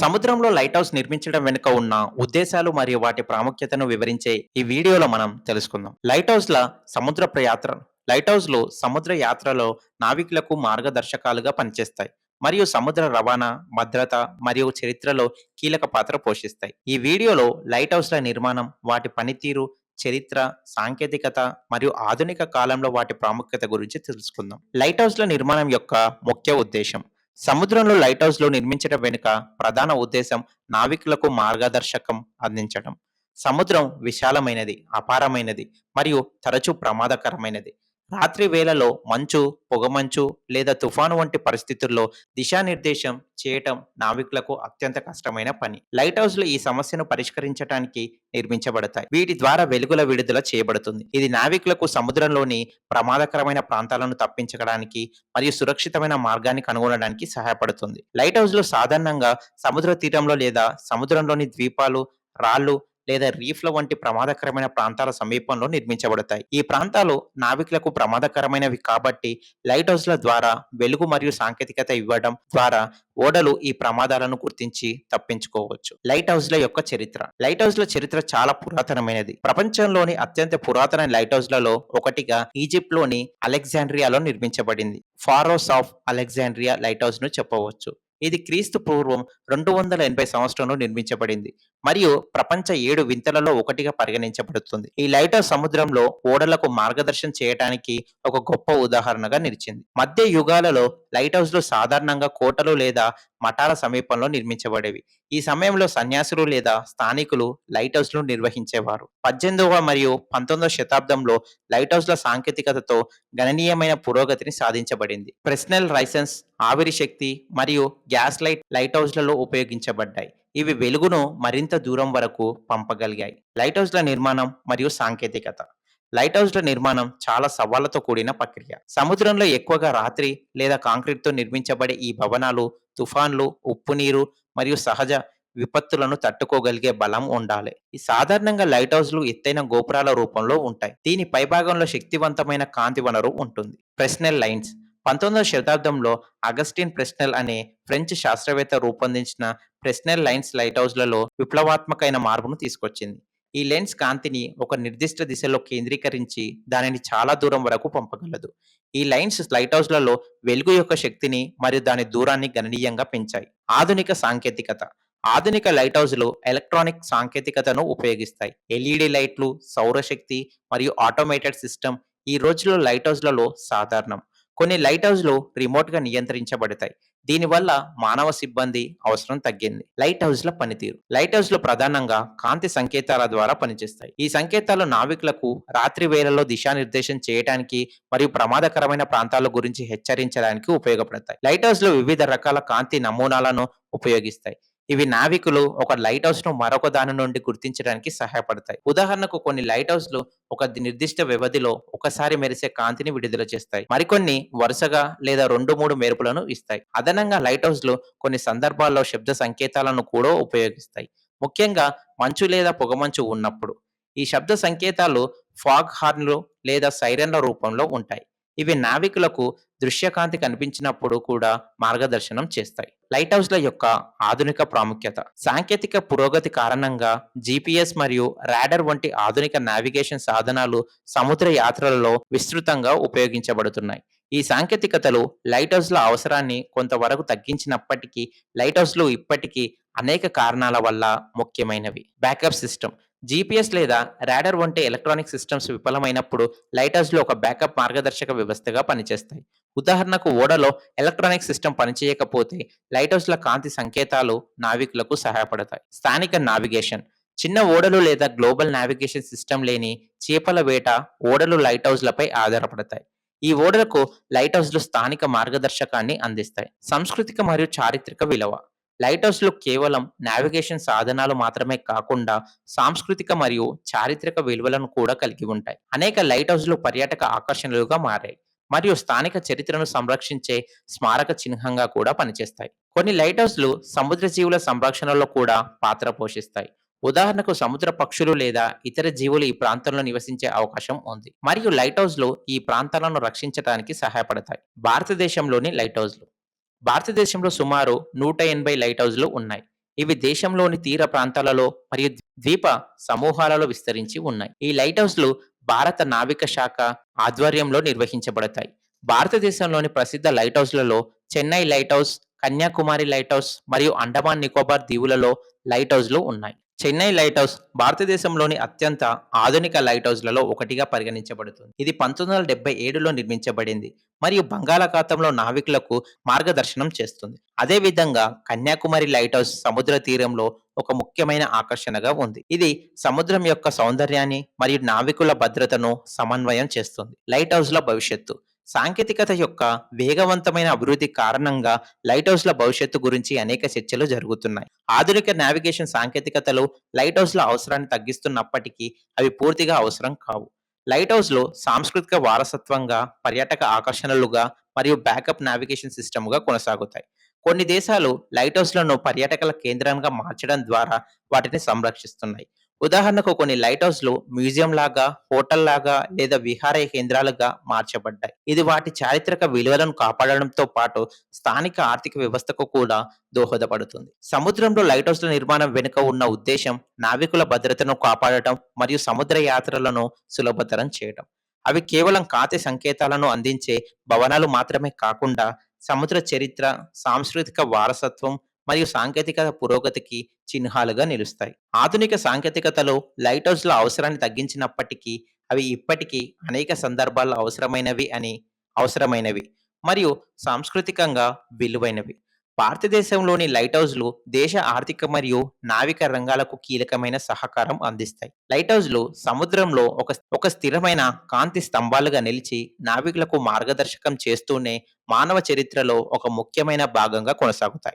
సముద్రంలో light house నిర్మించడం వెనుక ఉన్న ఉద్దేశాలు మరియు వాటి ప్రాముఖ్యతను వివరించే ఈ వీడియోలో మనం తెలుసుకుందాం. లైట్ హౌస్ల సముద్ర ప్రయాత్ర లైట్ హౌస్లు సముద్ర యాత్రలో నావికులకు మార్గదర్శకాలుగా పనిచేస్తాయి మరియు సముద్ర రవాణా భద్రత మరియు చరిత్రలో కీలక పాత్ర పోషిస్తాయి. ఈ వీడియోలో లైట్ హౌస్ల నిర్మాణం వాటి పనితీరు చరిత్ర సాంకేతికత మరియు ఆధునిక కాలంలో వాటి ప్రాముఖ్యత గురించి తెలుసుకుందాం. లైట్ హౌస్ల నిర్మాణం యొక్క ముఖ్య ఉద్దేశం సముద్రంలో లైట్ హౌస్లో నిర్మించడం వెనుక ప్రధాన ఉద్దేశం నావికులకు మార్గదర్శకం అందించడం సముద్రం విశాలమైనది అపారమైనది మరియు తరచూ ప్రమాదకరమైనది. రాత్రి వేళలో మంచు పొగమంచు లేదా తుఫాను వంటి పరిస్థితుల్లో దిశానిర్దేశం చేయటం నావికులకు అత్యంత కష్టమైన పని. లైట్ హౌస్లు ఈ సమస్యను పరిష్కరించడానికి నిర్మించబడతాయి. వీటి ద్వారా వెలుగుల విడుదల చేయబడుతుంది. ఇది నావికులకు సముద్రంలోని ప్రమాదకరమైన ప్రాంతాలను తప్పించడానికి మరియు సురక్షితమైన మార్గాన్ని కనుగొనడానికి సహాయపడుతుంది. లైట్ హౌస్లు సాధారణంగా సముద్ర తీరంలో లేదా సముద్రంలోని ద్వీపాలు రాళ్ళు లేదా రీఫ్ల వంటి ప్రమాదకరమైన ప్రాంతాల సమీపంలో నిర్మించబడతాయి. ఈ ప్రాంతాలు నావికులకు ప్రమాదకరమైనవి కాబట్టి లైట్ హౌస్ల ద్వారా వెలుగు మరియు సాంకేతికత ఇవ్వడం ద్వారా ఓడలు ఈ ప్రమాదాలను గుర్తించి తప్పించుకోవచ్చు. లైట్ హౌస్ల యొక్క చరిత్ర. లైట్ హౌస్ల చరిత్ర చాలా పురాతనమైనది. ప్రపంచంలోని అత్యంత పురాతన లైట్ హౌస్లలో ఒకటిగా ఈజిప్ట్లోని అలెగ్జాండ్రియాలో నిర్మించబడింది. ఫారోస్ ఆఫ్ అలెగ్జాండ్రియా లైట్ హౌస్ను చెప్పవచ్చు. ఇది క్రీస్తు పూర్వం రెండు వందల ఎనభై సంవత్సరంలో నిర్మించబడింది. మరియు ప్రపంచ ఏడు వింతలలో ఒకటిగా పరిగణించబడుతుంది. ఈ లైట్ హౌస్ సముద్రంలో ఓడలకు మార్గదర్శనం చేయడానికి ఒక గొప్ప ఉదాహరణగా నిలిచింది. మధ్య యుగాలలో లైట్ హౌస్లు సాధారణంగా కోటలు లేదా మఠాల సమీపంలో నిర్మించబడేవి. ఈ సమయంలో సన్యాసులు లేదా స్థానికులు లైట్ హౌస్లు నిర్వహించేవారు. పద్దెనిమిదవ మరియు పంతొమ్మిదవ శతాబ్దంలో లైట్ హౌస్ల సాంకేతికతతో గణనీయమైన పురోగతిని సాధించబడింది. ప్రెస్నెల్ లైసెన్స్ ఆవిరి శక్తి మరియు గ్యాస్ లైట్ లైట్ హౌస్లలో ఉపయోగించబడ్డాయి. ఇవి వెలుగును మరింత దూరం వరకు పంపగలిగాయి. లైట్ హౌస్ల నిర్మాణం మరియు సాంకేతికత. లైట్ హౌస్ల నిర్మాణం చాలా సవాళ్ళతో కూడిన ప్రక్రియ. సముద్రంలో ఎక్కువగా రాత్రి లేదా కాంక్రీట్తో నిర్మించబడే ఈ భవనాలు తుఫాన్లు ఉప్పు నీరు మరియు సహజ విపత్తులను తట్టుకోగలిగే బలం ఉండాలి. ఈ సాధారణంగా లైట్ హౌస్లు ఎత్తైన గోపురాల రూపంలో ఉంటాయి. దీని పైభాగంలో శక్తివంతమైన కాంతి వనరు ఉంటుంది. Fresnel lines. పంతొమ్మిదవ శతాబ్దంలో అగస్టిన్ ప్రెస్నెల్ అనే ఫ్రెంచ్ శాస్త్రవేత్త రూపొందించిన ప్రెస్నెల్ లైన్స్ లైట్ హౌస్లలో విప్లవాత్మకమైన మార్పును తీసుకొచ్చింది. ఈ లెన్స్ కాంతిని ఒక నిర్దిష్ట దిశలో కేంద్రీకరించి దానిని చాలా దూరం వరకు పంపగలదు. ఈ లైన్స్ లైట్ హౌస్లలో వెలుగు యొక్క శక్తిని మరియు దాని దూరాన్ని గణనీయంగా పెంచాయి. ఆధునిక సాంకేతికత. ఆధునిక లైట్ హౌస్లు ఎలక్ట్రానిక్ సాంకేతికతను ఉపయోగిస్తాయి. ఎల్ఈడి లైట్లు సౌరశక్తి మరియు ఆటోమేటెడ్ సిస్టమ్ ఈ రోజుల్లో లైట్ హౌస్లలో సాధారణం. కొన్ని లైట్ హౌస్లు రిమోట్గా నియంత్రించబడతాయి. దీనివల్ల మానవ సిబ్బంది అవసరం తగ్గింది. లైట్ హౌస్ల పనితీరు. లైట్ హౌస్లు ప్రధానంగా కాంతి సంకేతాల ద్వారా పనిచేస్తాయి. ఈ సంకేతాలు నావికులకు రాత్రి వేళల్లో దిశానిర్దేశం చేయడానికి మరియు ప్రమాదకరమైన ప్రాంతాల గురించి హెచ్చరించడానికి ఉపయోగపడతాయి. లైట్ హౌస్లు వివిధ రకాల కాంతి నమూనాలను ఉపయోగిస్తాయి. ఇవి నావికులు ఒక లైట్ హౌస్ను మరొక దాని నుండి గుర్తించడానికి సహాయపడతాయి. ఉదాహరణకు కొన్ని లైట్ హౌస్లు ఒక నిర్దిష్ట వ్యవధిలో ఒకసారి మెరిసే కాంతిని విడుదల చేస్తాయి. మరికొన్ని వరుసగా లేదా రెండు మూడు మెరుపులను ఇస్తాయి. అదనంగా లైట్ హౌస్లు కొన్ని సందర్భాల్లో శబ్ద సంకేతాలను కూడా ఉపయోగిస్తాయి. ముఖ్యంగా మంచు లేదా పొగమంచు ఉన్నప్పుడు ఈ శబ్ద సంకేతాలు ఫాగ్ హార్న్లు లేదా సైరన్ల రూపంలో ఉంటాయి. ఇవి నావికులకు దృశ్యకాంతి కనిపించినప్పుడు కూడా మార్గదర్శనం చేస్తాయి. లైట్ హౌస్ల యొక్క ఆధునిక ప్రాముఖ్యత సాంకేతిక పురోగతి కారణంగా జిపిఎస్ మరియు రాడర్ వంటి ఆధునిక నావిగేషన్ సాధనాలు సముద్ర యాత్రలలో విస్తృతంగా ఉపయోగించబడుతున్నాయి. ఈ సాంకేతికతలు లైట్ హౌస్ల అవసరాన్ని కొంతవరకు తగ్గించినప్పటికీ లైట్ హౌస్లు ఇప్పటికీ అనేక కారణాల వల్ల ముఖ్యమైనవి. బ్యాకప్ సిస్టమ్ జీపీఎస్ లేదా రాడర్ వంటి ఎలక్ట్రానిక్ సిస్టమ్స్ విఫలమైనప్పుడు లైట్ హౌస్లో ఒక బ్యాకప్ మార్గదర్శక వ్యవస్థగా పనిచేస్తాయి. ఉదాహరణకు ఓడలో ఎలక్ట్రానిక్ సిస్టమ్ పనిచేయకపోతే లైట్ హౌస్ల కాంతి సంకేతాలు నావికులకు సహాయపడతాయి. స్థానిక నావిగేషన్. చిన్న ఓడలు లేదా గ్లోబల్ నావిగేషన్ సిస్టమ్ లేని చేపల వేట ఓడలు లైట్ హౌస్లపై ఆధారపడతాయి. ఈ ఓడలకు లైట్ హౌస్లు స్థానిక మార్గదర్శకాన్ని అందిస్తాయి. సాంస్కృతిక మరియు చారిత్రక విలువ. లైట్ హౌస్లు కేవలం నావిగేషన్ సాధనాలు మాత్రమే కాకుండా సాంస్కృతిక మరియు చారిత్రక విలువలను కూడా కలిగి ఉంటాయి. అనేక లైట్ హౌస్లు పర్యాటక ఆకర్షణలుగా మారాయి మరియు స్థానిక చరిత్రను సంరక్షించే స్మారక చిహ్నంగా కూడా పనిచేస్తాయి. కొన్ని లైట్ హౌస్లు సముద్ర జీవుల సంరక్షణలో కూడా పాత్ర పోషిస్తాయి. ఉదాహరణకు సముద్ర పక్షులు లేదా ఇతర జీవులు ఈ ప్రాంతంలో నివసించే అవకాశం ఉంది. మరియు లైట్ హౌస్లు ఈ ప్రాంతాలను రక్షించడానికి సహాయపడతాయి. భారతదేశంలోని లైట్ హౌస్లు భారతదేశంలో సుమారు నూట ఎనభై లైట్ హౌజ్లు ఉన్నాయి. ఇవి దేశంలోని తీర ప్రాంతాలలో మరియు ద్వీప సమూహాలలో విస్తరించి ఉన్నాయి. ఈ లైట్ హౌస్లు భారత నావిక శాఖ ఆధ్వర్యంలో నిర్వహించబడతాయి. భారతదేశంలోని ప్రసిద్ధ లైట్ హౌస్లలో Chennai lighthouse Kanyakumari lighthouse మరియు అండమాన్ నికోబార్ దీవులలో లైట్ హౌస్లు ఉన్నాయి. చెన్నై లైట్ హౌస్ భారతదేశంలోని అత్యంత ఆధునిక లైట్ హౌస్లలో ఒకటిగా పరిగణించబడుతుంది. ఇది పంతొమ్మిది వందల డెబ్బై ఏడులో నిర్మించబడింది మరియు బంగాళాఖాతంలో నావికులకు మార్గదర్శనం చేస్తుంది. అదేవిధంగా కన్యాకుమారి లైట్ హౌస్ సముద్ర తీరంలో ఒక ముఖ్యమైన ఆకర్షణగా ఉంది. ఇది సముద్రం యొక్క సౌందర్యాన్ని మరియు నావికుల భద్రతను సమన్వయం చేస్తుంది. లైట్ హౌస్ల భవిష్యత్తు సాంకేతికత యొక్క వేగవంతమైన అభివృద్ధి కారణంగా లైట్ హౌస్ల భవిష్యత్తు గురించి అనేక చర్చలు జరుగుతున్నాయి. ఆధునిక నావిగేషన్ సాంకేతికతలు లైట్ హౌస్ల అవసరాన్ని తగ్గిస్తున్నప్పటికీ అవి పూర్తిగా అవసరం కావు. లైట్ హౌస్లో సాంస్కృతిక వారసత్వంగా పర్యాటక ఆకర్షణలుగా మరియు బ్యాకప్ నావిగేషన్ సిస్టమ్గా కొనసాగుతాయి. కొన్ని దేశాలు లైట్ హౌస్లను పర్యాటకల కేంద్రంగా మార్చడం ద్వారా వాటిని సంరక్షిస్తున్నాయి. ఉదాహరణకు కొన్ని లైట్ హౌస్లు మ్యూజియం లాగా హోటల్ లాగా లేదా విహార కేంద్రాలుగా మార్చబడ్డాయి. ఇది వాటి చారిత్రక విలువలను కాపాడడంతో పాటు స్థానిక ఆర్థిక వ్యవస్థకు కూడా దోహదపడుతుంది. సముద్రంలో లైట్ హౌస్ల నిర్మాణం వెనుక ఉన్న ఉద్దేశం నావికుల భద్రతను కాపాడటం మరియు సముద్ర యాత్రలను సులభతరం చేయడం అవి కేవలం ఖాతి సంకేతాలను అందించే భవనాలు మాత్రమే కాకుండా సముద్ర చరిత్ర సాంస్కృతిక వారసత్వం మరియు సాంకేతికత పురోగతికి చిహ్నాలుగా నిలుస్తాయి. ఆధునిక సాంకేతికతలో లైట్ హౌస్ల అవసరాన్ని తగ్గించినప్పటికీ అవి ఇప్పటికీ అనేక సందర్భాల్లో అవసరమైనవి అని అవసరమైనవి మరియు సాంస్కృతికంగా విలువైనవి. భారతదేశంలోని లైట్ హౌస్లు దేశ ఆర్థిక మరియు నావిక రంగాలకు కీలకమైన సహకారం అందిస్తాయి. లైట్ హౌస్లు సముద్రంలో ఒక ఒక స్థిరమైన కాంతి స్తంభాలుగా నిలిచి నావికులకు మార్గదర్శకం చేస్తూనే మానవ చరిత్రలో ఒక ముఖ్యమైన భాగంగా కొనసాగుతాయి.